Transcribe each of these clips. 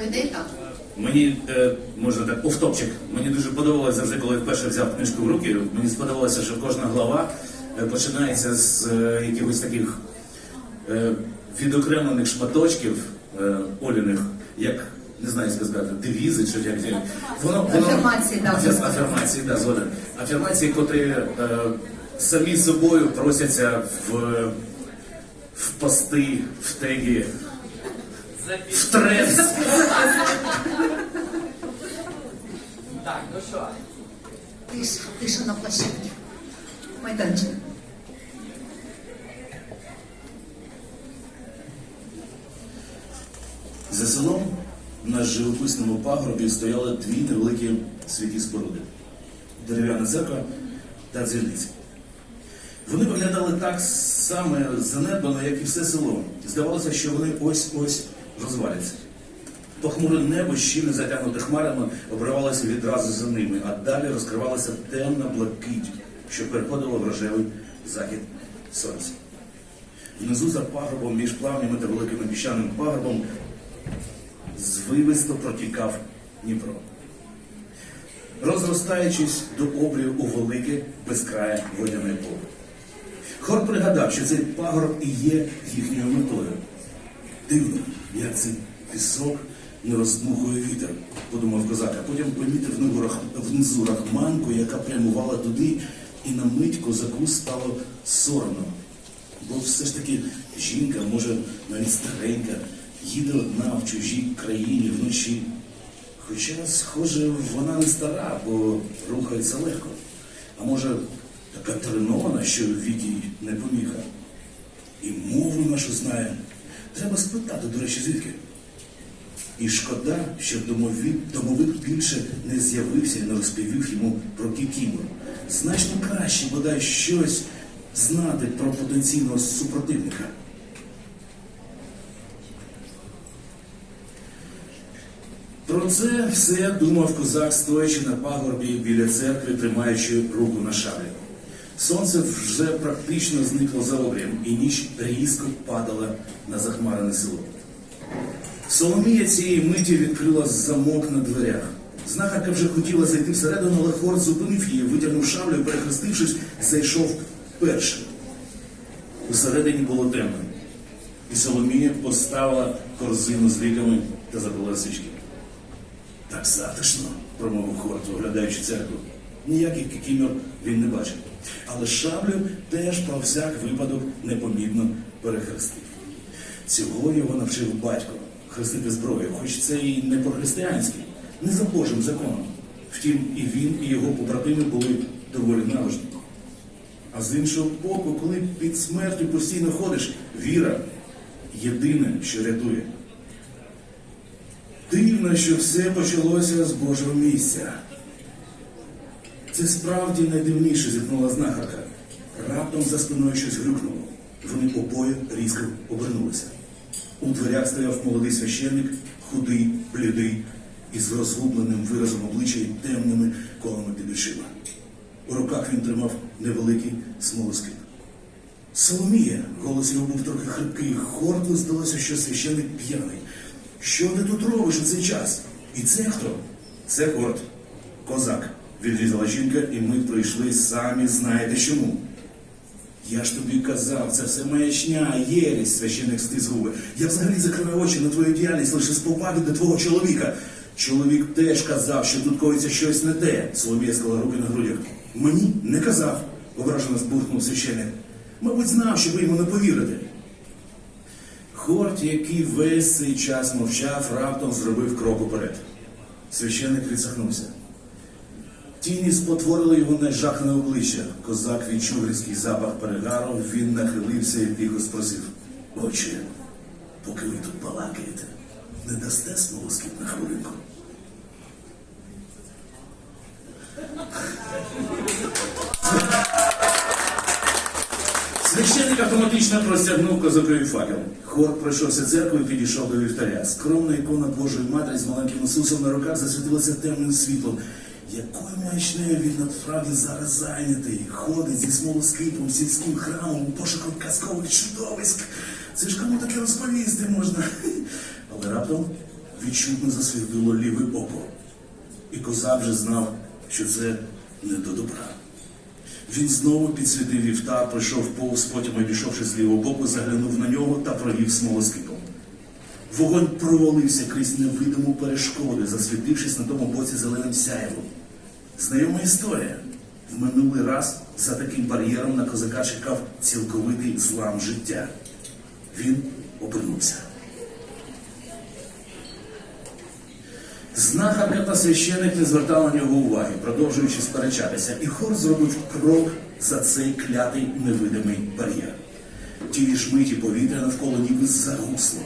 Ідеї так. Мені е, можна так офтопчик. Мені дуже подобалося завжди, коли вперше взяв книжку в руки. Мені сподобалося, що кожна глава е, починається з е, якихось таких відокремлених шматочків Оліних, як не знаю, як сказати, девізи чи як воно, воно Афірмації, да. Афір- афірмації, да, згоден. Афірмації, котрі е, самі собою просяться в, в пости, в теги, в. Так, ну що? Тиша, тиша на площадці. Майданчик. За селом на живописному пагорбі стояли дві невеликі святі споруди дерев'яна церква та дзвіниця. Вони виглядали так саме занедбано, як і все село. Здавалося, що вони ось-ось розваляться. Похмуре небо, щільно затягнуте хмарами, обривалося відразу за ними, а далі розкривалася темна блакить, що переходила в рожевий захід сонця. Внизу за пагорбом між плавнями та великим піщаним пагорбом звивисто протікав Дніпро. Розростаючись до обрію у велике безкрає водяне поле. Хор пригадав, що цей пагорб і є їхньою метою. Дивно, як цей пісок не роздмухує вітер, подумав козак, а потім помітив внизу рахманку, яка прямувала туди, і на мить козаку стало соромно. Бо все ж таки жінка, може навіть старенька, їде одна в чужій країні вночі. Хоча, схоже, вона не стара, бо рухається легко. А може, така тренована, що вік їй не поміха. І мову нашу знає. Треба спитати, до речі, звідки. І шкода, що домовик більше не з'явився і не розповів йому про Кікімору. Значно краще бодай щось знати про потенційного супротивника. Про це все думав козак, стоячи на пагорбі біля церкви, тримаючи руку на шаблі. Сонце вже практично зникло за обрієм, і ніч різко падала на захмарене село. Соломія цієї миті відкрила замок на дверях. Знахарка вже хотіла зайти всередину, але Хорт зупинив її, витягнув шаблю і, перехрестившись, зайшов першим. Усередині було темно, і Соломія поставила корзину з ліками та запалила свічки. Так затишно, промовив Хорт, оглядаючи церкву. Ніяких кікімер він не бачив. Але шаблю теж про всяк випадок непомітно перехрестив. Цього його навчив батько хрестити зброю, хоч це і не по-християнськи, не за Божим законом. Втім, і він, і його побратими були доволі наважні. А з іншого боку, коли під смертю постійно ходиш, віра єдине, що рятує. Дивно, що все почалося з Божого місця. Це справді найдивніше зіткнула знахарка. Раптом за спиною щось грюкнуло. Вони обоє різко обернулися. У дверях стояв молодий священник, худий, блідий, із розгубленим виразом обличчя і темними колами під очима. У руках він тримав невеликий смолоскип. Соломія, голос його був трохи хрипкий, Хорту здалося, що священник п'яний. Що ти тут робиш у цей час? І це хто? Це Хорт, козак, відрізала жінка, і ми прийшли самі знаєте чому. Я ж тобі казав, це все маячня, єресь, священик стис губи. Я взагалі закриваю очі на твою діяльність лише з поваги до твого чоловіка. Чоловік теж казав, що тут коїться щось не те. Соломія склала руки на грудях. Мені не казав, ображено збурхнув священик. Мабуть, знав, що ви йому не повірите. Хорт, який весь цей час мовчав, раптом зробив крок уперед. Священик відсахнувся. Тіні спотворили його нежахне обличчя. Козак відчув різкий запах перегару, він нахилився і тихо спросив. Отче, поки ви тут балакаєте, не дасте смолоскип на хвилинку? Священник автоматично простягнув козакові факел. Хор пройшовся церкву і підійшов до вівтаря. Скромна ікона Божої Матері з маленьким Ісусом на руках засвітилася темним світлом. Якою маячнею він насправді зараз зайнятий? Ходить зі смолоскипом, сільським храмом у пошуках казкових чудовиськ. Це ж кому таке розповісти можна? Але раптом відчутно засвітило ліве око. І козак вже знав, що це не до добра. Він знову підсвітив вівтар, пройшов повз, потім обійшовши з лівого боку, заглянув на нього та провів смолоскипом. Вогонь провалився крізь невидиму перешкоду, засвітившись на тому боці зеленим сяєвом. Знайома історія. В минулий раз за таким бар'єром на козака чекав цілковитий злам життя. Він обернувся. Знахарка та священик не звертали на нього уваги, продовжуючи сперечатися, і хор зробив крок за цей клятий невидимий бар'єр. Тієї ж миті повітря навколо ніби загусло.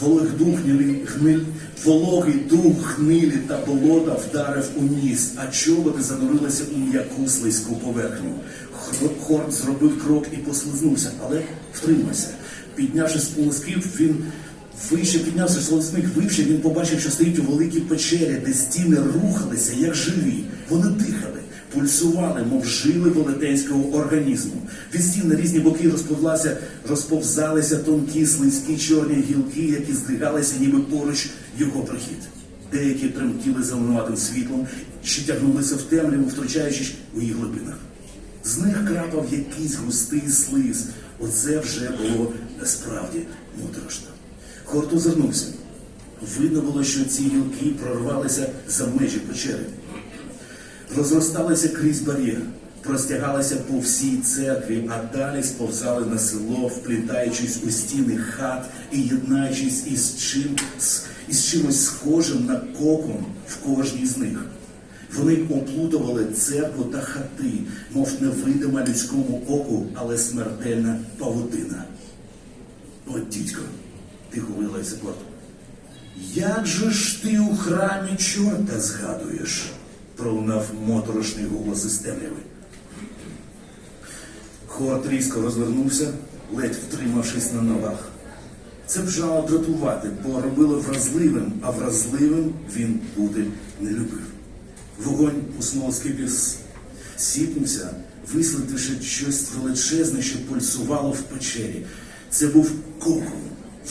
Вологий дух гниль, вологий дух гнилі та болота вдарив у ніс, а чоботи занурилися у м'яку слизьку поверхню. Хор- Хорт зробив крок і послизнувся, але втримався. Піднявши з полосків, він вище піднявся з солосник вище, він побачив, що стоїть у великій печері, де стіни рухалися, як живі. Вони дихали, пульсували, мов жили велетенського організму. Від стін на різні боки розповзлася, розповзалися тонкі, слизькі чорні гілки, які здригалися, ніби поруч його прихід. Деякі тремтіли зеленуватим світлом, що тягнулися в темряву, втручаючись у її глибинах. З них крапав якийсь густий слиз. Оце вже було насправді моторошно. Хорт озирнувся. Видно було, що ці гілки прорвалися за межі печери. Розросталися крізь бар'єр, простягалися по всій церкві, а далі сповзали на село, вплітаючись у стіни хат і єднаючись із, чим, із чимось схожим на кокон в кожній з них. Вони оплутували церкву та хати, мов невидима людському оку, але смертельна павутина. От дідько, тихо Корт. Як же ж ти у храмі чорта згадуєш? Пролунав моторошний голос із темряви. Хорт різко розвернувся, ледь втримавшись на ногах. Це бажало дратувати, бо робило вразливим, а вразливим він бути не любив. Вогонь у смолоскипі сіпнувся, вислитивши щось величезне, що пульсувало в печері. Це був кокон,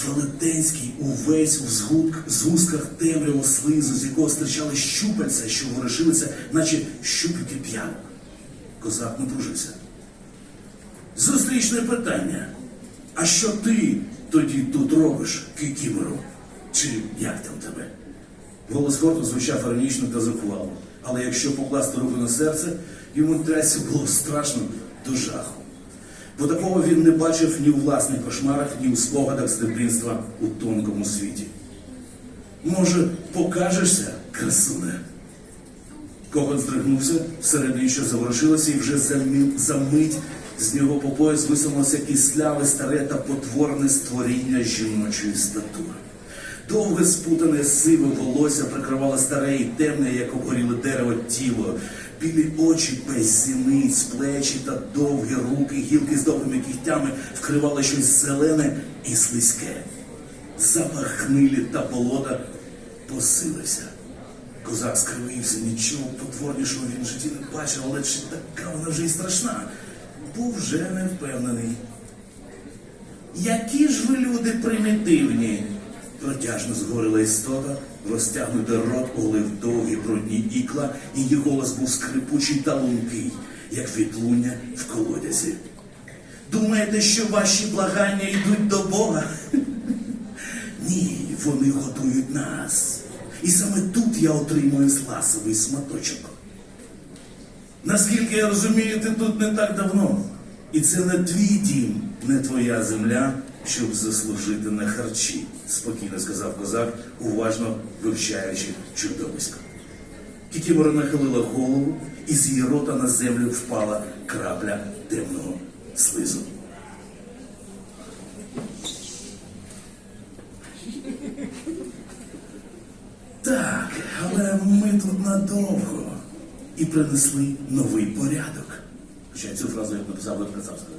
велетенський, увесь згудк- згустках темрявого слизу, з якого стирчали щупальця, що ворушилися, наче щупики п'янок. Козак напружився. Зустрічне питання. А що ти тоді тут робиш, кікімеру? Чи як там тебе? Голос Хорту звучав іронічно та захвало. Але якщо покласти руку на серце, йому трясся було страшно до жаху. Бо такого він не бачив ні у власних кошмарах, ні у спогадах з дитинства у тонкому світі. Може, покажешся, красуне? Коган здригнувся, всередині що заворушилося, і вже за мить з нього по пояс висунулося кисляве, старе та потворне створіння жіночої статури. Довге спутане сиве волосся прикривало старе і темне, як обгоріле дерево тіло. Білі очі без сіниць, плечі та довгі руки, гілки з довгими кігтями вкривали щось зелене і слизьке. Запах гнилі та болота посилився. Козак скривився, нічого потворнішого він в житті не бачив, але чи така вона вже й страшна? Був вже не впевнений. Які ж ви люди примітивні? Протяжно згорила істота, розтягнутий рот оголив довгі брудні ікла, і її голос був скрипучий та лункий, як відлуння в колодязі. Думаєте, що ваші благання йдуть до Бога? Ні, вони готують нас. І саме тут я отримую сласовий сматочок. Наскільки я розумію, ти тут не так давно. І це не твій дім, не твоя земля, щоб заслужити на харчі, спокійно сказав козак, уважно вивчаючи чудовисько. Кікімора нахилила голову, і з її рота на землю впала крапля темного слизу. Так, але ми тут надовго і принесли новий порядок. Хоча цю фразу я написав Лев Кацапського.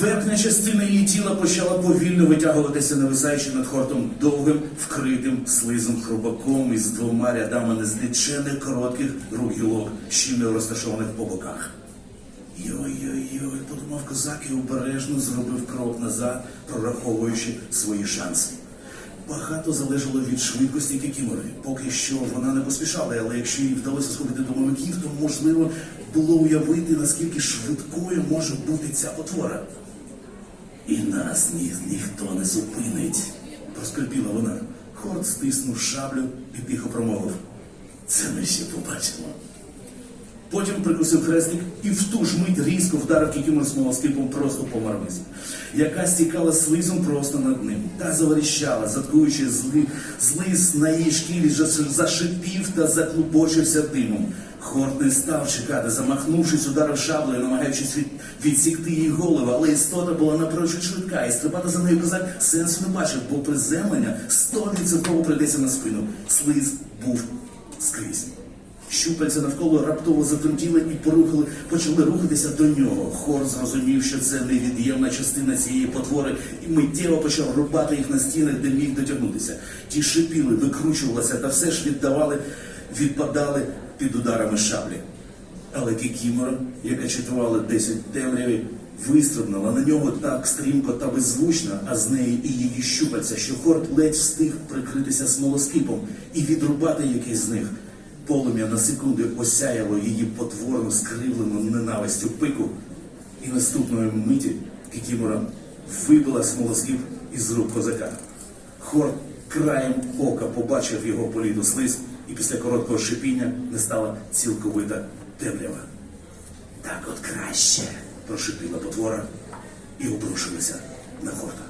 Верхня частина її тіла почала повільно витягуватися, нависаючи над хортом довгим, вкритим слизом хробаком із двома рядами незлічених коротких рук гілок, щільно розташованих по боках. Йой-йой-йой, подумав козак і обережно зробив крок назад, прораховуючи свої шанси. Багато залежало від швидкості Кікімори. Поки що вона не поспішала, але якщо їй вдалося схопити домовиків, то можливо було уявити, наскільки швидкою може бути ця потвора. І нас ні, ніхто не зупинить, проскрипіла вона. Хорд стиснув шаблю і тихо промовив. Це ми ще побачимо. Потім прикусив хрестик і в ту ж мить різко вдарив кікімор смолоскипом просто по мармизі, яка стікала слизом просто над ним. Та заверіщала, заткуючи зли, злиз на її шкірі, зашипів та заклубочився димом. Хорт не став чекати, замахнувшись, ударив шаблею, намагаючись від, відсікти її голову, але істота була напрочуд швидка, і стрибати за нею козак сенсу не бачив, бо приземлення стовідсотково прийдеться на спину. Слиз був скрізь. Щупальця навколо раптово затремтіли і порухали, почали рухатися до нього. Хор зрозумів, що це невід'ємна частина цієї потвори, і миттєво почав рубати їх на стінах, де міг дотягнутися. Ті шипіли, викручувалися та все ж віддавали, відпадали під ударами шаблі. Але Кікімора, яка читувала десять темряві, вистрибнула на нього так стрімко та беззвучно, а з неї і її щупальця, що Хорт ледь встиг прикритися смолоскипом і відрубати якийсь з них. Полум'я на секунди осяяло її потворно скривлену ненавистю пику, і наступної миті Кікімора вибила смолоскип із рук козака. Хорт краєм ока побачив його політу слиз, і після короткого шипіння не стала цілковита темрява. Так от краще, прошипіла потвора і обрушилася на хорта.